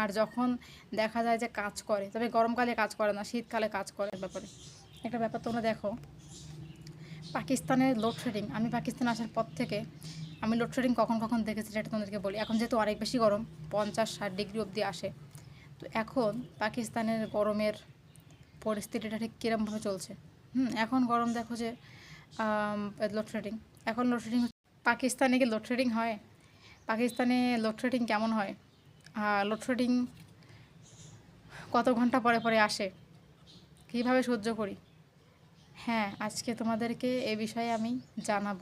আর যখন দেখা যায় যে কাজ করে, তবে গরমকালে কাজ করে না, শীতকালে কাজ করে ব্যাপারে। একটা ব্যাপার তোমরা দেখো, পাকিস্তানের লোডশেডিং আমি পাকিস্তান আসার পর থেকে আমি লোডশেডিং কখন কখন দেখেছি সেটা তোমাদেরকে বলি। এখন যেহেতু অনেক বেশি গরম, পঞ্চাশ ষাট ডিগ্রি অবধি আসে। তো এখন পাকিস্তানের গরমের পরিস্থিতিটা ঠিক কীরমভাবে চলছে? হুম, এখন গরম দেখো যে লোডশেডিং এখন লোডশেডিং পাকিস্তানে কি লোডশেডিং হয়? পাকিস্তানে লোডশেডিং কেমন হয়? লোডশেডিং কত ঘণ্টা পরে পরে আসে? কীভাবে সহ্য করি? হ্যাঁ আজকে তোমাদেরকে এ বিষয়ে আমি জানাব,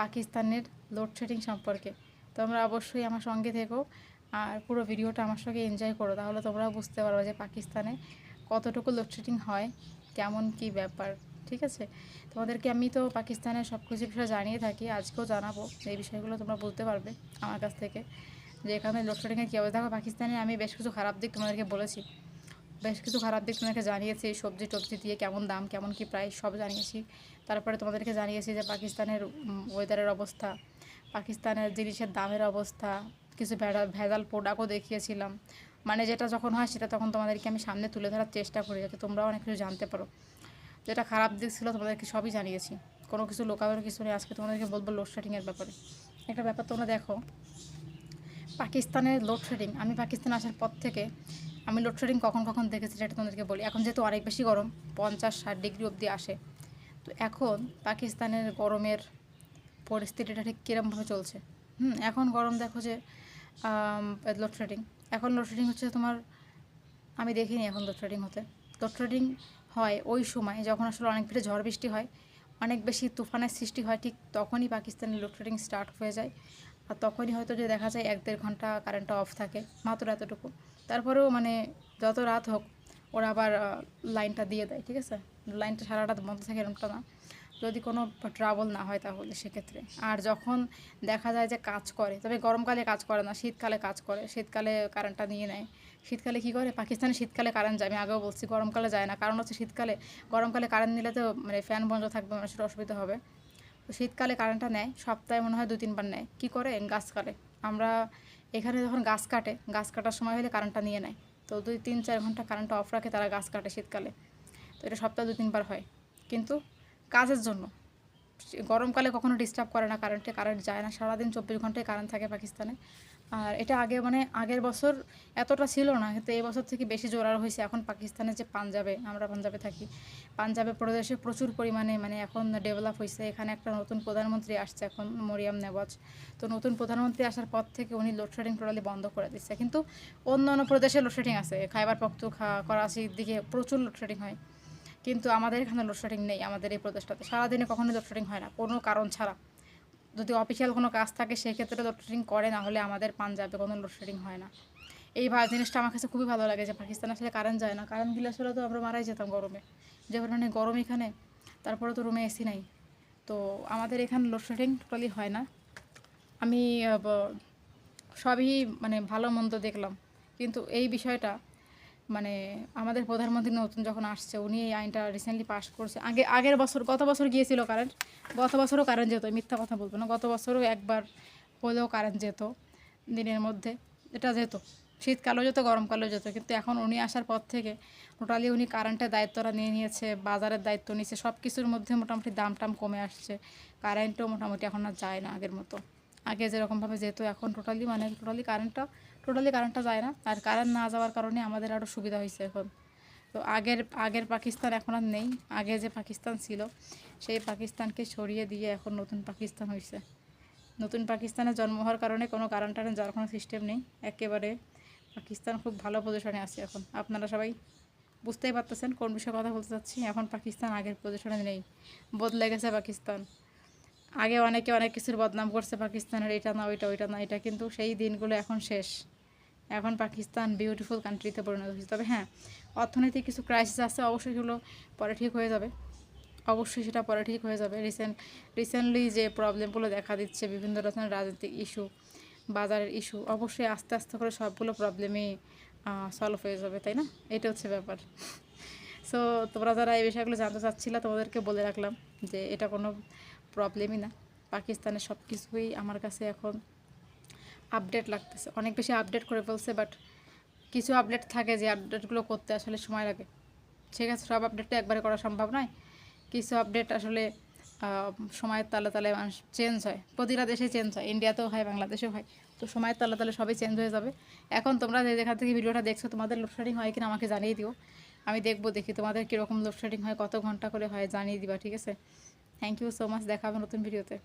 পাকিস্তানের লোডশেডিং সম্পর্কে। তোমরা অবশ্যই আমার সঙ্গে থেকো আর পুরো ভিডিওটা আমার সঙ্গে এনজয় করো, তাহলে তোমরা বুঝতে পারবে যে পাকিস্তানে কতটুকু লোডশেডিং হয়, কেমন কি ব্যাপার, ঠিক আছে? তোমাদেরকে আমি তো পাকিস্তানের সব কিছু বিষয়ে জানিয়ে থাকি, আজকেও জানাব, এই বিষয়গুলো তোমরা বুঝতে পারবে আমার কাছ থেকে। যে এখানে লোডশেডিংয়ে কী অবস্থা? পাকিস্তানে আমি বেশ কিছু খারাপ দিক তোমাদেরকে বলেছি। বেশ কিছু খারাপ দিক তোমাদেরকে জানিয়েছি, সবজি টবজি দিয়ে কেমন দাম, কেমন কি প্রাইস সব জানিয়েছি। তারপরে তোমাদেরকে জানিয়েছি যে পাকিস্তানের ওয়েদারের অবস্থা, পাকিস্তানের জিনিসের দামের অবস্থা, কিছু ভেড়া, ভেজাল প্রোডাক্টও দেখিয়েছিলাম। মানে যেটা যখন হয় সেটা তখন তোমাদেরকে আমি সামনে তুলে ধরার চেষ্টা করি, যাতে তোমরাও অনেক কিছু জানতে পারো। যেটা খারাপ দিক ছিল তোমাদেরকে সবই জানিয়েছি। কোনো কিছু লোকানোর কিছু নেই, আজকে তোমাদেরকে বলব লোডশেডিংয়ের ব্যাপারে। একটা ব্যাপার তোমরা দেখো পাকিস্তানের লোডশেডিং আমি পাকিস্তান আসার পর থেকে আমি লোডশেডিং কখন কখন দেখেছি সেটা তোমাদেরকে বলি। এখন যেহেতু অনেক বেশি গরম, পঞ্চাশ ষাট ডিগ্রি অবধি আসে। তো এখন পাকিস্তানের গরমের পরিস্থিতিটা ঠিক কীরমভাবে চলছে? হুম, এখন গরম দেখো যে লোডশেডিং এখন লোডশেডিং হচ্ছে তোমার, আমি দেখিনি এখন লোডশেডিং হতে। লোডশেডিং হয় ওই সময় যখন আসলে অনেক বেশি ঝড় বৃষ্টি হয়, অনেক বেশি তুফানের সৃষ্টি হয়, ঠিক তখনই পাকিস্তানের লোডশেডিং স্টার্ট হয়ে যায়। আর তখনই হয়তো যে দেখা যায় এক দেড় ঘণ্টা কারেন্টটা অফ থাকে, মাত্র এতটুকু। তারপরেও মানে যত রাত হোক, ওরা আবার লাইনটা দিয়ে দেয়, ঠিক আছে? লাইনটা সারা রাত বন্ধ থাকে এরকমটা না। যদি কোনো ট্রাবল না হয় তাহলে সেক্ষেত্রে। আর যখন দেখা যায় যে কাজ করে, তবে গরমকালে কাজ করে না, শীতকালে কাজ করে, শীতকালে কারেন্টটা নিয়ে নেয়। শীতকালে কী করে? পাকিস্তানে শীতকালে কারেন্ট যায়, আমি আগেও বলছি, গরমকালে যায় না। কারণ হচ্ছে শীতকালে, গরমকালে কারেন্ট নিলে তো মানে ফ্যান বন্ধ থাকবে, মানুষের অসুবিধা হবে। শীতকালে কারেন্টটা নেয়, সপ্তাহে মনে হয় দু তিনবার নেয়। কী করে? গাছ কাটে আমরা এখানে যখন গাছ কাটে, গাছ কাটার সময় হলে কারেন্টটা নিয়ে নেয়। তো দুই, তিন, চার ঘণ্টা কারেন্টটা অফ রাখে তারা গাছ কাটে শীতকালে। তো এটা সপ্তাহে দু তিনবার হয়। কিন্তু কাজের জন্য, গরমকালে কখনো ডিস্টার্ব করে না কারেন্টে, কারেন্ট যায় না। সারাদিন চব্বিশ ঘন্টায় কারেন্ট থাকে পাকিস্তানে। আর এটা আগে মানে আগের বছর এতটা ছিল না, কিন্তু এই বছর থেকে বেশি জোরার হয়েছে। এখন পাকিস্তানের যে পাঞ্জাবে, আমরা পাঞ্জাবে থাকি, পাঞ্জাবে প্রদেশে প্রচুর পরিমাণে মানে এখন ডেভেলপ হয়েছে। এখানে একটা নতুন প্রধানমন্ত্রী আসছে এখন, মরিয়াম নেওয়াজ। তো নতুন প্রধানমন্ত্রী আসার পর থেকে উনি লোডশেডিং টোটালি বন্ধ করে দিচ্ছে। কিন্তু অন্য অন্য প্রদেশে লোডশেডিং আছে। খাইবার পক্তুখা করাচির দিকে প্রচুর লোডশেডিং হয়। কিন্তু আমাদের এখানে লোডশেডিং নেই আমাদের এই প্রদেশটাতে। সারাদিনে কখনোই লোডশেডিং হয় না। কোনো কারণ ছাড়া। যদি অফিসিয়াল কোনো কাজ থাকে, সেক্ষেত্রে লোডশেডিং করে, না হলে আমাদের পাঞ্জাবে কোনো লোডশেডিং হয় না। এই জিনিসটা আমার কাছে খুবই ভালো লাগে যে পাকিস্তান আসলে কারেন্ট যায় না। কারেন্ট দিলে আসলে তো আমরা মারাই যেতাম গরমে। যে কারণে গরম এখানে, তারপরে তো রুমে এসি নাই। তো আমাদের এখানে লোডশেডিং টোটালি হয় না। আমি সবই মানে ভালো মন্দ দেখলাম। কিন্তু এই বিষয়টা মানে আমাদের প্রধানমন্ত্রী নতুন যখন আসছে, উনি এই আইনটা রিসেন্টলি পাশ করছে। আগে, আগের বছর, গত বছর গিয়েছিল কারেন্ট। গত বছরও কারেন্ট যেত মিথ্যা কথা বলব না। গত বছরও একবার হলেও কারেন্ট যেত, দিনের মধ্যে এটা যেত। শীতকালেও যেত, গরমকালেও যেত, কিন্তু এখন উনি আসার পর থেকে টোটালি উনি কারেন্টের দায়িত্বটা নিয়ে নিয়েছে, বাজারের দায়িত্ব নিয়েছে সব কিছুর মধ্যে মোটামুটি দাম টাম কমে আসছে। কারেন্টও মোটামুটি এখন আর যায় না আগের মতো। আগে যেরকমভাবে যেত, এখন টোটালি মানে টোটালি কারেন্টটা টোটালি কারেন্টটা যায় না। আর কারেন্ট না যাওয়ার কারণে আমাদের আরও সুবিধা হয়েছে এখন। তো আগের আগের পাকিস্তান এখন আর নেই। আগে যে পাকিস্তান ছিল, সেই পাকিস্তানকে সরিয়ে দিয়ে এখন নতুন পাকিস্তান হয়েছে। নতুন পাকিস্তানে জন্ম হওয়ার কারণে কোনো কারেন্ট যাওয়ার কোনো সিস্টেম নেই। একেবারে পাকিস্তান খুব ভালো পজিশনে আছে এখন। আপনারা সবাই বুঝতেই পারতেছেন কোন বিষয়ে কথা বলতে চাচ্ছি? এখন পাকিস্তান আগের পজিশনে নেই। বদলে গেছে পাকিস্তান। আগে অনেকে অনেক কিছুর বদনাম করছে পাকিস্তানের, এটা না, ওইটা ওইটা না, এটা কিন্তু সেই দিনগুলো এখন শেষ। এখন পাকিস্তান বিউটিফুল কান্ট্রিতে পরিণত হয়েছে। তবে হ্যাঁ অর্থনৈতিক কিছু ক্রাইসিস আছে, অবশ্যই সেগুলো পরে ঠিক হয়ে যাবে। অবশ্যই সেটা পরে ঠিক হয়ে যাবে। রিসেন্ট রিসেন্টলি যে প্রবলেমগুলো দেখা দিচ্ছে, বিভিন্ন রকমের রাজনৈতিক ইস্যু বাজারের ইস্যু অবশ্যই আস্তে আস্তে করে সবগুলো প্রবলেমই সলভ হয়ে যাবে, তাই না? এটা হচ্ছে ব্যাপার। সো তোমরা যারা এই বিষয়গুলো জানতে চাচ্ছিলা, তোমাদেরকে বলে রাখলাম যে এটা কোনো প্রবলেমই না। পাকিস্তানের সব কিছুই আমার কাছে এখন আপডেট লাগতেছে। অনেক বেশি আপডেট করে ফেলছে বাট কিছু আপডেট থাকে যে আপডেটগুলো করতে আসলে সময় লাগে। ঠিক আছে, সব আপডেট তো একবারে করা সম্ভব নয়। কিছু আপডেট আসলে সময়ের তালে তালে মানুষ চেঞ্জ হয়। প্রতিটা দেশে চেঞ্জ হয়। ইন্ডিয়াতেও হয় বাংলাদেশেও হয়। তো সময়ের তালে তালে সবই চেঞ্জ হয়ে যাবে। এখন তোমরা যে যেখান থেকে ভিডিওটা দেখছ, তোমাদের লোডশেডিং হয় কিনা আমাকে জানিয়ে দিও। আমি দেখব, দেখি তোমাদের কীরকম লোডশেডিং হয়, কত ঘণ্টা করে হয়, জানিয়ে দিবা, ঠিক আছে? থ্যাংক ইউ সো মাচ দেখা নতুন ভিডিওতে